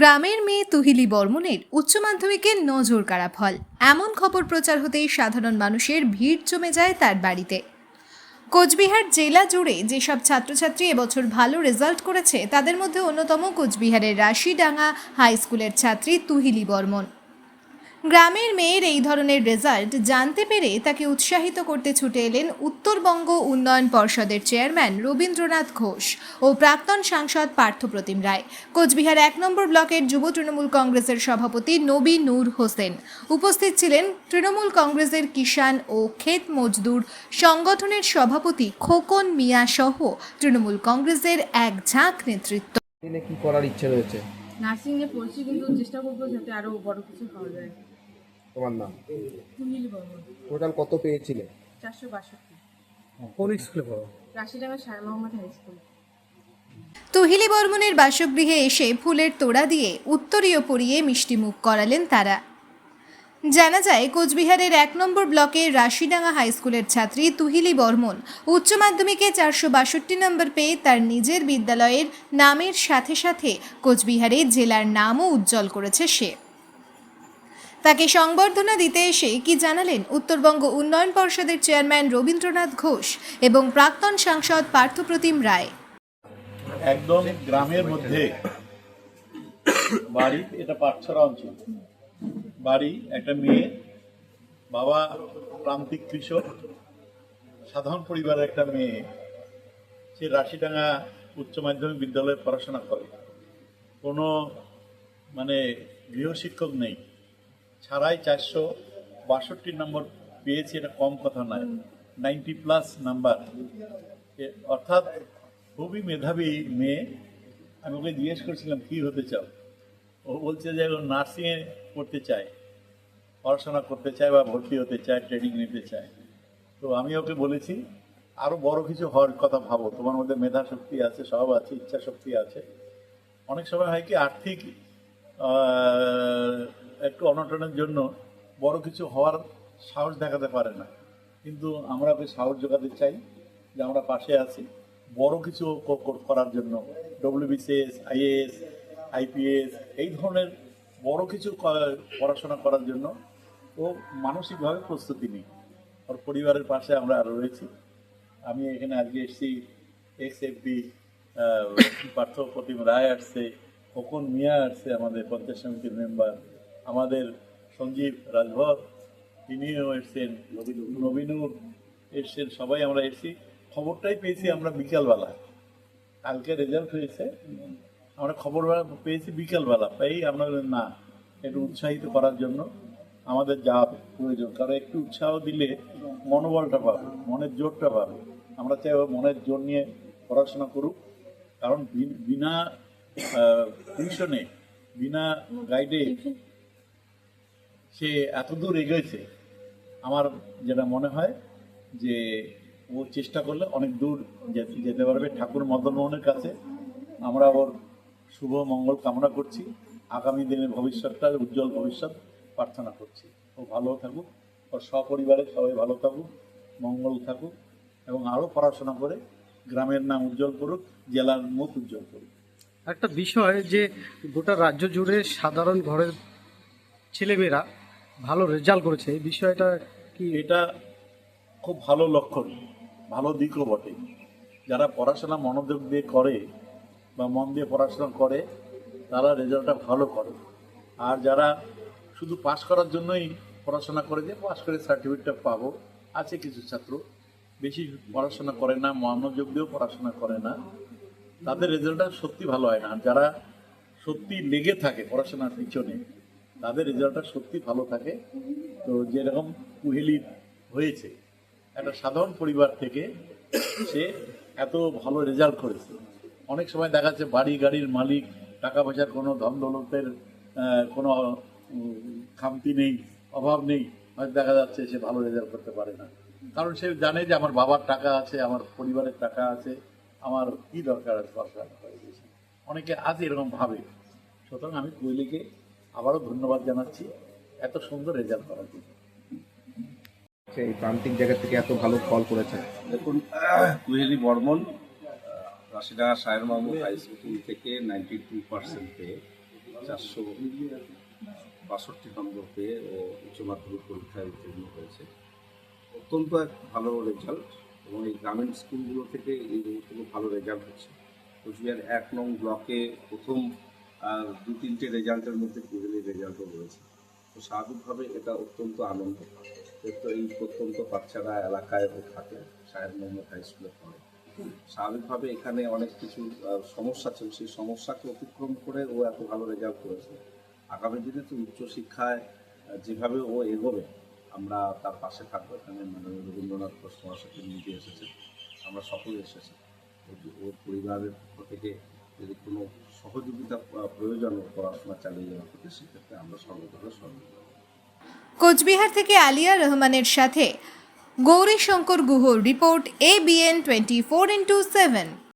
গ্রামের মেয়ে তুহিলি বর্মনের উচ্চ মাধ্যমিকের নজর কাড়া ফল এমন খবর প্রচার হতেই সাধারণ মানুষের ভিড় জমে যায় তার বাড়িতে। কোচবিহার জেলা জুড়ে যেসব ছাত্রছাত্রী এবছর ভালো রেজাল্ট করেছে, তাদের মধ্যে অন্যতম কোচবিহারের রাশিডাঙ্গা হাই স্কুলের ছাত্রী তুহিলি বর্মন গ্রামের মেয়ের এই ধরনের রেজাল্ট জানতে পেরে তাকে উৎসাহিত করতে ছুটে এলেন উত্তরবঙ্গ উন্নয়ন পর্ষদের চেয়ারম্যান রবীন্দ্রনাথ ঘোষ ও প্রাক্তন সাংসদ পার্থপ্রতিম রায়। কোচবিহার এক নম্বর ব্লকের যুব তৃণমূল কংগ্রেসের সভাপতি নবী নূর হোসেন। উপস্থিত ছিলেন তৃণমূল কংগ্রেসের কিষাণ ও ক্ষেত মজদুর সংগঠনের সভাপতি খোকন মিয়া সহ তৃণমূল কংগ্রেসের এক ঝাঁক নেতৃত্ব। কি করার ইচ্ছে রয়েছে? নার্সিংয়ে পড়ছি কিন্তু চেষ্টা করব যাতে আরও বড় কিছু পাওয়া যায়। তোমার নাম? তুহিলি বর্মন। টোটাল কত পেয়েছিলে? চারশো বাষট্টি। কোন স্কুলে পড়ো? Rashidanga Sayer Mohammad high school. তুহিলি বর্মনের বাসগৃহে এসে ফুলের তোড়া দিয়ে উত্তরীয় পরিয়ে মিষ্টিমুখ করালেন তারা। জানা যায় কোচবিহারের এক নম্বর ব্লকের রাশিডাঙ্গা হাই স্কুলের ছাত্রী তুহিলি বর্মন উচ্চ মাধ্যমিকে চারশো বাষট্টি নম্বর পেয়ে তার নিজের বিদ্যালয়ের নামের সাথে সাথে কোচবিহারে জেলার নামও উজ্জ্বল করেছে সে। তাকে সংবর্ধনা দিতে এসে কি জানালেন উত্তরবঙ্গ উন্নয়ন পর্ষদের চেয়ারম্যান রবীন্দ্রনাথ ঘোষ এবং প্রাক্তন সাংসদ পার্থপ্রতিম রায়? একদম গ্রামের মধ্যে বাড়ি, এটা পাটছড়া অঞ্চল। বাড়ি, একটা মেয়ে, বাবা প্রান্তিক কৃষক, সাধারণ পরিবারের একটা মেয়ে। সে রাশিডাঙ্গা উচ্চ মাধ্যমিক বিদ্যালয়ে পড়াশোনা করে। কোনো মানে গৃহশিক্ষক নেই। ছাড়াই চারশো বাষট্টি নম্বর পেয়েছে, এটা কম কথা নয়। Ninety plus number. অর্থাৎ খুবই মেধাবী মেয়ে। আমি ওকে জিজ্ঞেস করছিলাম, কি হতে চাও? ও বলছে যে ও নার্সিংয়ে পড়তে চায়, পড়াশোনা করতে চায় বা ভর্তি হতে চায়, ট্রেনিং নিতে চায়। তো আমি ওকে বলেছি আরও বড় কিছু হওয়ার কথা ভাবো। তোমার মধ্যে মেধা শক্তি আছে, সব আছে ইচ্ছা শক্তি আছে। অনেক সময় হয় কি, আর্থিক একটু অনটনের জন্য বড় কিছু হওয়ার সাহস দেখাতে পারে না। কিন্তু আমরা ওকে সাহস যোগাতে চাই যে আমরা পাশে আছি। বড় কিছু করার জন্য ডব্লিউবিসিএস আইএএস আইপিএস এই ধরনের বড় কিছু পড়াশোনা করার জন্য ও মানসিকভাবে প্রস্তুতি নিই। ওর পরিবারের পাশে আমরা আরও রয়েছি। আমি এখানে আজকে এসেছি। এক্স এফবি পার্থ প্রতিম রায় আসছে, খোকন মিয়া আসছে, আমাদের পঞ্চায়েত সমিতির মেম্বার আমাদের সঞ্জীব রাজভর, তিনিও এসছেন নবীনুর এসছেন, সবাই আমরা এসেছি। খবরটাই পেয়েছি আমরা বিকালবেলা। কালকে রেজাল্ট হয়েছে। আমরা খবর পেয়েছি বিকালবেলা, তাই আমরা না, একটু উৎসাহিত করার জন্য আমাদের যা প্রয়োজন। কারণ একটু উৎসাহ দিলে মনোবলটা পাবে, মনের জোরটা পাবে। আমরা চাই মনের জোর নিয়ে পড়াশোনা করুক। কারণ বিনা টিউশনে বিনা গাইডে সে এত দূর এগোয়েছে, আমার যেটা মনে হয় যে ও চেষ্টা করলে অনেক দূর যেতে পারবে। ঠাকুর মদন মোহনের কাছে আমরা ওর শুভ মঙ্গল কামনা করছি। আগামী দিনের ভবিষ্যৎটা, উজ্জ্বল ভবিষ্যৎ প্রার্থনা করছি। ও ভালো থাকুক, ওর সপরিবারে সবাই ভালো থাকুক, মঙ্গল থাকুক এবং আরও পড়াশোনা করে গ্রামের নাম উজ্জ্বল করুক, জেলার মুখ উজ্জ্বল করুক। একটা বিষয় যে গোটা রাজ্য জুড়ে সাধারণ ঘরের ছেলেমেয়েরা ভালো রেজাল্ট করেছে। এই বিষয়টা কি? এটা খুব ভালো লক্ষণ, ভালো দিকও বটে। যারা পড়াশোনা মনোযোগ দিয়ে করে বা মন দিয়ে পড়াশোনা করে, তারা রেজাল্টটা ভালো করে। আর যারা শুধু পাস করার জন্যই পড়াশোনা করে যে পাস করে সার্টিফিকেটটা পাবো, আছে কিছু ছাত্র। বেশি পড়াশোনা করে না, মনোযোগ দিয়েও পড়াশোনা করে না। তাদের রেজাল্টটা সত্যি ভালো হয় না। আর যারা সত্যি লেগে থাকে পড়াশোনার পিছনে তাদের রেজাল্টটা সত্যি ভালো থাকে। তো যেরকম কুহেলি হয়েছে, একটা সাধারণ পরিবার থেকে সে এত ভালো রেজাল্ট করেছে। অনেক সময় দেখা যাচ্ছে বাড়ি গাড়ির মালিক টাকা পয়সার কোনো ধন দৌলতের কোনো খামতি নেই, অভাব নেই। হয়তো দেখা যাচ্ছে সে ভালো রেজাল্ট করতে পারে না। কারণ সে জানে যে আমার বাবার টাকা আছে, আমার পরিবারের টাকা আছে, আমার কি দরকার আছে অনেকে আছে এরকম ভাবে। সুতরাং আমি কোহলিকে আবারও ধন্যবাদ জানাচ্ছি এত সুন্দর রেজাল্ট করার জন্য। সেই প্রান্তিক জায়গা থেকে এত ভালো ফল করেছে দেখুন কুহেলি বর্মন রাশিডাঙ্গা সায়ের মাহমুদ হাই স্কুল থেকে নাইনটি টু পার্সেন্ট পেয়ে চারশো বাষট্টি নম্বর পেয়ে ও উচ্চ মাধ্যমিক পরীক্ষায় উত্তীর্ণ হয়েছে। অত্যন্ত এক ভালো রেজাল্ট এবং এই গ্রামীণ স্কুলগুলো থেকে এই খুব ভালো রেজাল্ট হচ্ছে। কোচবিহার এক নং ব্লকে প্রথম দু তিনটে রেজাল্টের মধ্যে কুহেলির রেজাল্টও রয়েছে। তো স্বাভাবিকভাবে এটা অত্যন্ত আনন্দ। তো এই প্রত্যন্ত বাচ্চারা এলাকায় ও থাকে, সাহেব মোহাম্মদ হাই স্কুলে পড়ে। স্বাভাবিকভাবে এখানে অনেক কিছু সমস্যা ছিল। সেই সমস্যাকে অতিক্রম করে ও এত ভালো রেজাল্ট করেছে। আগামী দিনে তো উচ্চশিক্ষায় যেভাবে ও এগোবে, আমরা তার পাশে থাকব। এখানে মাননীয় রবীন্দ্রনাথ ঘোষ মহাশয়কে নিজে এসেছে আমরা সকলে এসেছি। ওর পরিবারের পক্ষ থেকে যদি কোনো সহযোগিতা প্রয়োজন পড়াশোনা চালিয়ে যাওয়ার ক্ষেত্রে সেক্ষেত্রে আমরা সর্বদা সহযোগিতা কোচবিহার থেকে আলিয়া রহমানের সাথে Gouri Shankar গুহর report ABN twenty four into seven